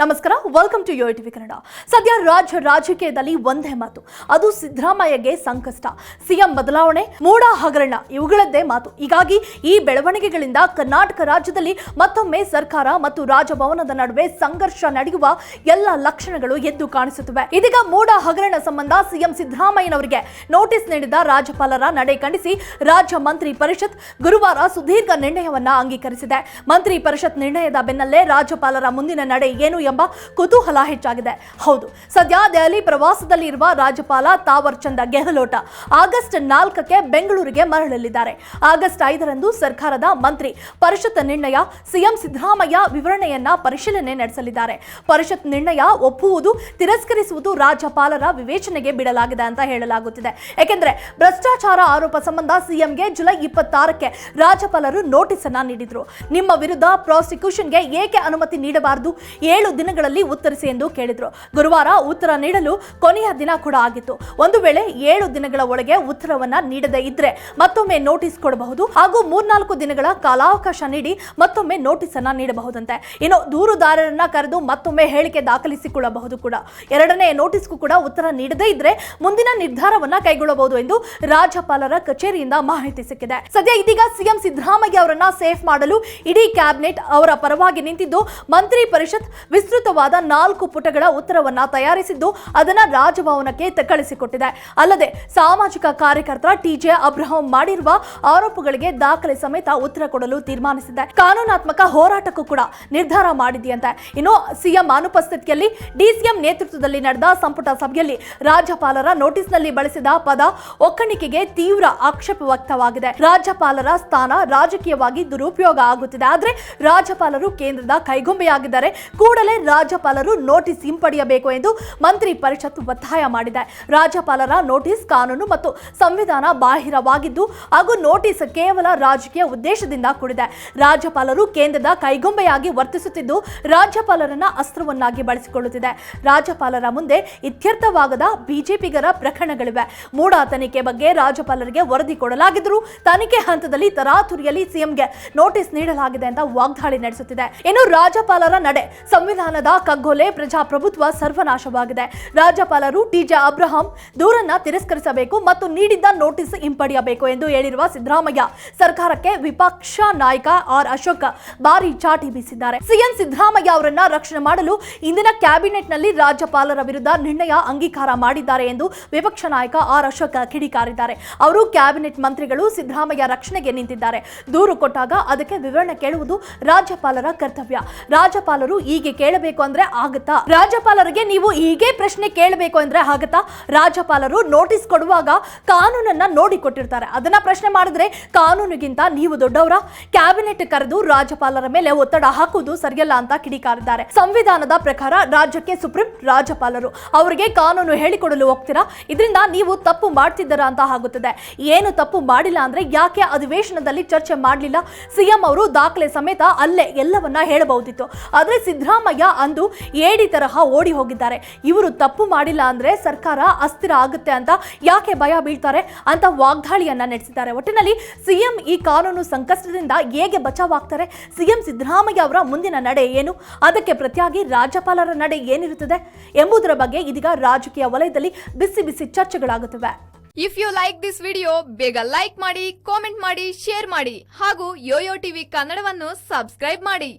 ನಮಸ್ಕಾರ welcome to Yo TV Kannada ಸದ್ಯ ರಾಜ್ಯ ರಾಜಕೀಯದಲ್ಲಿ ಒಂದೇ ಮಾತು. ಅದು ಸಿದ್ದರಾಮಯ್ಯಗೆ ಸಂಕಷ್ಟ. ಸಿಎಂ ಬದಲಾವಣೆ ಮೂಡ ಹಗರಣ, ಇವುಗಳದ್ದೇ ಮಾತು. ಹೀಗಾಗಿ ಈ ಬೆಳವಣಿಗೆಗಳಿಂದ ಕರ್ನಾಟಕ ರಾಜ್ಯದಲ್ಲಿ ಮತ್ತೊಮ್ಮೆ ಸರ್ಕಾರ ಮತ್ತು ರಾಜಭವನದ ನಡುವೆ ಸಂಘರ್ಷ ನಡೆಯುವ ಎಲ್ಲ ಲಕ್ಷಣಗಳು ಎದ್ದು ಕಾಣಿಸುತ್ತಿವೆ. ಇದೀಗ ಮೂಡ ಹಗರಣ ಸಂಬಂಧ ಸಿಎಂ ಸಿದ್ದರಾಮಯ್ಯನವರಿಗೆ ನೋಟಿಸ್ ನೀಡಿದ ರಾಜ್ಯಪಾಲರ ನಡೆ ಖಂಡಿಸಿ ರಾಜ್ಯ ಮಂತ್ರಿ ಪರಿಷತ್ ಗುರುವಾರ ಸುದೀರ್ಘ ನಿರ್ಣಯವನ್ನ ಅಂಗೀಕರಿಸಿದೆ. ಮಂತ್ರಿ ಪರಿಷತ್ ನಿರ್ಣಯದ ಬೆನ್ನಲ್ಲೇ ರಾಜ್ಯಪಾಲರ ಮುಂದಿನ ನಡೆ ಏನು ಎಂಬ ಕುತೂಹಲ ಹೆಚ್ಚಾಗಿದೆ. ಹೌದು, ಸದ್ಯ ದೆಹಲಿ ಪ್ರವಾಸದಲ್ಲಿ ಇರುವ ರಾಜ್ಯಪಾಲ ತಾವರ್ ಚಂದ ಗೆಹ್ಲೋಟ ಆಗಸ್ಟ್ ನಾಲ್ಕಕ್ಕೆ ಬೆಂಗಳೂರಿಗೆ ಮರಳಲಿದ್ದಾರೆ. ಆಗಸ್ಟ್ ಐದರಂದು ಸರ್ಕಾರದ ಮಂತ್ರಿ ಪರಿಷತ್ ನಿರ್ಣಯ, ಸಿಎಂ ಸಿದ್ದರಾಮಯ್ಯ ವಿವರಣೆಯನ್ನ ಪರಿಶೀಲನೆ ನಡೆಸಲಿದ್ದಾರೆ. ಪರಿಷತ್ ನಿರ್ಣಯ ಒಪ್ಪುವುದು, ತಿರಸ್ಕರಿಸುವುದು ರಾಜ್ಯಪಾಲರ ವಿವೇಚನೆಗೆ ಬಿಡಲಾಗಿದೆ ಅಂತ ಹೇಳಲಾಗುತ್ತಿದೆ. ಏಕೆಂದರೆ ಭ್ರಷ್ಟಾಚಾರ ಆರೋಪ ಸಂಬಂಧ ಸಿಎಂಗೆ ಜುಲೈ ಇಪ್ಪತ್ತಾರಕ್ಕೆ ರಾಜ್ಯಪಾಲರು ನೋಟಿಸ್ ಅನ್ನ ನೀಡಿದ್ರು. ನಿಮ್ಮ ವಿರುದ್ಧ ಪ್ರಾಸಿಕ್ಯೂಷನ್ಗೆ ಏಕೆ ಅನುಮತಿ ನೀಡಬಾರದು? ಏಳು ದಿನಗಳಲ್ಲಿ ಉತ್ತರಿಸಿ ಎಂದು ಕೇಳಿದ್ರು. ಗುರುವಾರ ಉತ್ತರ ನೀಡಲು ಕೊನೆಯ ದಿನ ಕೂಡ ಆಗಿತ್ತು. ಒಂದು ವೇಳೆ ಏಳು ದಿನಗಳ ಒಳಗೆ ಉತ್ತರವನ್ನ ನೀಡದೇ ಇದ್ರೆ ಮತ್ತೊಮ್ಮೆ ನೋಟಿಸ್ ಕೊಡಬಹುದು ಹಾಗೂ ಮೂರ್ನಾಲ್ಕು ದಿನಗಳ ಕಾಲಾವಕಾಶ ನೀಡಿ ಮತ್ತೊಮ್ಮೆ ನೋಟಿಸ್ ಅನ್ನ ನೀಡಬಹುದಂತೆ. ಇನ್ನು ದೂರುದಾರರನ್ನ ಕರೆದು ಮತ್ತೊಮ್ಮೆ ಹೇಳಿಕೆ ದಾಖಲಿಸಿಕೊಳ್ಳಬಹುದು ಕೂಡ. ಎರಡನೇ ನೋಟಿಸ್ಗೂ ಕೂಡ ಉತ್ತರ ನೀಡದೇ ಇದ್ರೆ ಮುಂದಿನ ನಿರ್ಧಾರವನ್ನ ಕೈಗೊಳ್ಳಬಹುದು ಎಂದು ರಾಜ್ಯಪಾಲರ ಕಚೇರಿಯಿಂದ ಮಾಹಿತಿ ಸಿಕ್ಕಿದೆ. ಸದ್ಯ ಇದೀಗ ಸಿಎಂ ಸಿದ್ದರಾಮಯ್ಯ ಅವರನ್ನ ಸೇಫ್ ಮಾಡಲು ಇಡೀ ಕ್ಯಾಬಿನೆಟ್ ಅವರ ಪರವಾಗಿ ನಿಂತಿದ್ದು, ಮಂತ್ರಿ ಪರಿಷತ್ ವಿಸ್ತೃತವಾದ ನಾಲ್ಕು ಪುಟಗಳ ಉತ್ತರವನ್ನ ತಯಾರಿಸಿದ್ದು ಅದನ್ನ ರಾಜಭವನಕ್ಕೆ ಕಳಿಸಿಕೊಟ್ಟಿದೆ ಅಲ್ಲದೆ ಸಾಮಾಜಿಕ ಕಾರ್ಯಕರ್ತ ಟಿಜೆ ಅಬ್ರಹಂ ಮಾಡಿರುವ ಆರೋಪಗಳಿಗೆ ದಾಖಲೆ ಸಮೇತ ಉತ್ತರ ಕೊಡಲು ತೀರ್ಮಾನಿಸಿದೆ. ಕಾನೂನಾತ್ಮಕ ಹೋರಾಟಕ್ಕೂ ಕೂಡ ನಿರ್ಧಾರ ಮಾಡಿದೆಯಂತೆ. ಇನ್ನು ಸಿಎಂ ಅನುಪಸ್ಥಿತಿಯಲ್ಲಿ ಡಿಸಿಎಂ ನೇತೃತ್ವದಲ್ಲಿ ನಡೆದ ಸಂಪುಟ ಸಭೆಯಲ್ಲಿ ರಾಜ್ಯಪಾಲರ ನೋಟಿಸ್ನಲ್ಲಿ ಬಳಸಿದ ಪದ ಒಕ್ಕಣಿಕೆಗೆ ತೀವ್ರ ಆಕ್ಷೇಪ ವ್ಯಕ್ತವಾಗಿದೆ. ರಾಜ್ಯಪಾಲರ ಸ್ಥಾನ ರಾಜಕೀಯವಾಗಿ ದುರುಪಯೋಗ ಆಗುತ್ತಿದೆ. ಆದರೆ ರಾಜ್ಯಪಾಲರು ಕೇಂದ್ರದ ಕೈಗೊಂಬೆಯಾಗಿದ್ದಾರೆ. ಕೂಡಲೇ ರಾಜ್ಯಪಾಲರು ನೋಟಿಸ್ ಹಿಂಪಡೆಯಬೇಕು ಎಂದು ಮಂತ್ರಿ ಪರಿಷತ್ ಒತ್ತಾಯ ಮಾಡಿದೆ. ರಾಜ್ಯಪಾಲರ ನೋಟಿಸ್ ಕಾನೂನು ಮತ್ತು ಸಂವಿಧಾನ ಬಾಹಿರವಾಗಿದ್ದು, ಹಾಗೂ ನೋಟಿಸ್ ಕೇವಲ ರಾಜಕೀಯ ಉದ್ದೇಶದಿಂದ ಕೂಡಿದೆ. ರಾಜ್ಯಪಾಲರು ಕೇಂದ್ರದ ಕೈಗೊಂಬೆಯಾಗಿ ವರ್ತಿಸುತ್ತಿದ್ದು, ರಾಜ್ಯಪಾಲರನ್ನ ಅಸ್ತ್ರವನ್ನಾಗಿ ಬಳಸಿಕೊಳ್ಳುತ್ತಿದೆ. ರಾಜ್ಯಪಾಲರ ಮುಂದೆ ಇತ್ಯರ್ಥವಾಗದ ಬಿಜೆಪಿಗರ ಪ್ರಕರಣಗಳಿವೆ. ಮೂಡ ತನಿಖೆ ಬಗ್ಗೆ ರಾಜ್ಯಪಾಲರಿಗೆ ವರದಿ ಕೊಡಲಾಗಿದ್ದರೂ, ತನಿಖೆ ಹಂತದಲ್ಲಿ ತರಾತುರಿಯಲ್ಲಿ ಸಿಎಂಗೆ ನೋಟಿಸ್ ನೀಡಲಾಗಿದೆ ಅಂತ ವಾಗ್ದಾಳಿ ನಡೆಸುತ್ತಿದೆ. ಇನ್ನು ರಾಜ್ಯಪಾಲರ ನಡೆ ಸಂವಿಧಾನದ ಕಗ್ಗೊಲೆ ಪ್ರಜಾಪ್ರಭುತ್ವ ಸರ್ವನಾಶವಾಗಿದೆ. ರಾಜ್ಯಪಾಲರು ಟಿಜೆ ಅಬ್ರಹಾಂ ದೂರನ್ನ ತಿರಸ್ಕರಿಸಬೇಕು ಮತ್ತು ನೀಡಿದ್ದ ನೋಟಿಸ್ ಹಿಂಪಡೆಯಬೇಕು ಎಂದು ಹೇಳಿರುವ ಸಿದ್ದರಾಮಯ್ಯ ಸರ್ಕಾರಕ್ಕೆ ವಿಪಕ್ಷ ನಾಯಕ ಆರ್ ಅಶೋಕ್ ಭಾರಿ ಚಾಟಿ ಬೀಸಿದ್ದಾರೆ. ಸಿಎಂ ಸಿದ್ದರಾಮಯ್ಯ ಅವರನ್ನ ರಕ್ಷಣೆ ಮಾಡಲು ಇಂದಿನ ಕ್ಯಾಬಿನೆಟ್ನಲ್ಲಿ ರಾಜ್ಯಪಾಲರ ವಿರುದ್ಧ ನಿರ್ಣಯ ಅಂಗೀಕಾರ ಮಾಡಿದ್ದಾರೆ ಎಂದು ವಿಪಕ್ಷ ನಾಯಕ ಆರ್ ಅಶೋಕ್ ಕಿಡಿಕಾರಿದ್ದಾರೆ. ಅವರು ಕ್ಯಾಬಿನೆಟ್ ಮಂತ್ರಿಗಳು ಸಿದ್ದರಾಮಯ್ಯ ರಕ್ಷಣೆಗೆ ನಿಂತಿದ್ದಾರೆ. ದೂರು ಕೊಟ್ಟಾಗ ಅದಕ್ಕೆ ವಿವರಣೆ ಕೇಳುವುದು ರಾಜ್ಯಪಾಲರ ಕರ್ತವ್ಯ. ರಾಜ್ಯಪಾಲರು ಹೀಗೆ ಕೇಳಬೇಕು ಅಂದ್ರೆ ಆಗತ್ತಾ? ರಾಜ್ಯಪಾಲರಿಗೆ ನೀವು ಹೀಗೆ ಪ್ರಶ್ನೆ ಕೇಳಬೇಕು ಅಂದ್ರೆ ಆಗುತ್ತಾ? ರಾಜ್ಯಪಾಲರು ನೋಟಿಸ್ ಕೊಡುವಾಗ ಕಾನೂನನ್ನ ನೋಡಿ ಕೊಟ್ಟಿರ್ತಾರೆ. ಅದನ್ನ ಪ್ರಶ್ನೆ ಮಾಡಿದ್ರೆ ಕಾನೂನಿಗಿಂತ ನೀವು ದೊಡ್ಡವರ? ಕ್ಯಾಬಿನೆಟ್ ಕರೆದು ರಾಜ್ಯಪಾಲರ ಮೇಲೆ ಒತ್ತಡ ಹಾಕುವುದು ಸರಿಯಲ್ಲ ಅಂತ ಕಿಡಿಕಾರಿದ್ದಾರೆ. ಸಂವಿಧಾನದ ಪ್ರಕಾರ ರಾಜ್ಯಕ್ಕೆ ಸುಪ್ರೀಂ ರಾಜ್ಯಪಾಲರು. ಅವರಿಗೆ ಕಾನೂನು ಹೇಳಿಕೊಡಲು ಹೋಗ್ತೀರಾ? ಇದರಿಂದ ನೀವು ತಪ್ಪು ಮಾಡ್ತಿದ್ದೀರಾ ಅಂತ ಆಗುತ್ತದೆ. ಏನು ತಪ್ಪು ಮಾಡಿಲ್ಲ ಅಂದ್ರೆ ಯಾಕೆ ಅಧಿವೇಶನದಲ್ಲಿ ಚರ್ಚೆ ಮಾಡಲಿಲ್ಲ? ಸಿಎಂ ಅವರು ದಾಖಲೆ ಸಮೇತ ಅಲ್ಲೇ ಎಲ್ಲವನ್ನ ಹೇಳಬಹುದಿತ್ತು. ಆದ್ರೆ ಸಿದ್ದರಾಮಯ್ಯ ಅಂದು ಏಡಿ ತರಹ ಓಡಿ ಹೋಗಿದ್ದಾರೆ. ಇವರು ತಪ್ಪು ಮಾಡಿಲ್ಲ ಅಂದ್ರೆ ಸರ್ಕಾರ ಅಸ್ಥಿರ ಆಗುತ್ತೆ ಅಂತ ಯಾಕೆ ಭಯ ಬೀಳ್ತಾರೆ ಅಂತ ವಾಗ್ದಾಳಿಯನ್ನ ನಡೆಸಿದ್ದಾರೆ. ಒಟ್ಟಿನಲ್ಲಿ ಸಿಎಂ ಈ ಕಾನೂನು ಸಂಕಷ್ಟದಿಂದ ಹೇಗೆ ಬಚಾವಾಗ್ತಾರೆ? ಸಿಎಂ ಸಿದ್ದರಾಮಯ್ಯ ಅವರ ಮುಂದಿನ ನಡೆ ಏನು? ಅದಕ್ಕೆ ಪ್ರತಿಯಾಗಿ ರಾಜ್ಯಪಾಲರ ನಡೆ ಏನಿರುತ್ತದೆ ಎಂಬುದರ ಬಗ್ಗೆ ಇದೀಗ ರಾಜಕೀಯ ವಲಯದಲ್ಲಿ ಬಿಸಿ ಬಿಸಿ ಚರ್ಚೆಗಳಾಗುತ್ತವೆ. If you like this video ಬೇಗ ಲೈಕ್ ಮಾಡಿ ಕಾಮೆಂಟ್ ಮಾಡಿ ಶೇರ್ ಮಾಡಿ ಹಾಗೂ ಯೋಯೋ ಟಿವಿ ಕನ್ನಡವನ್ನು ಸಬ್ಸ್ಕ್ರೈಬ್ ಮಾಡಿ.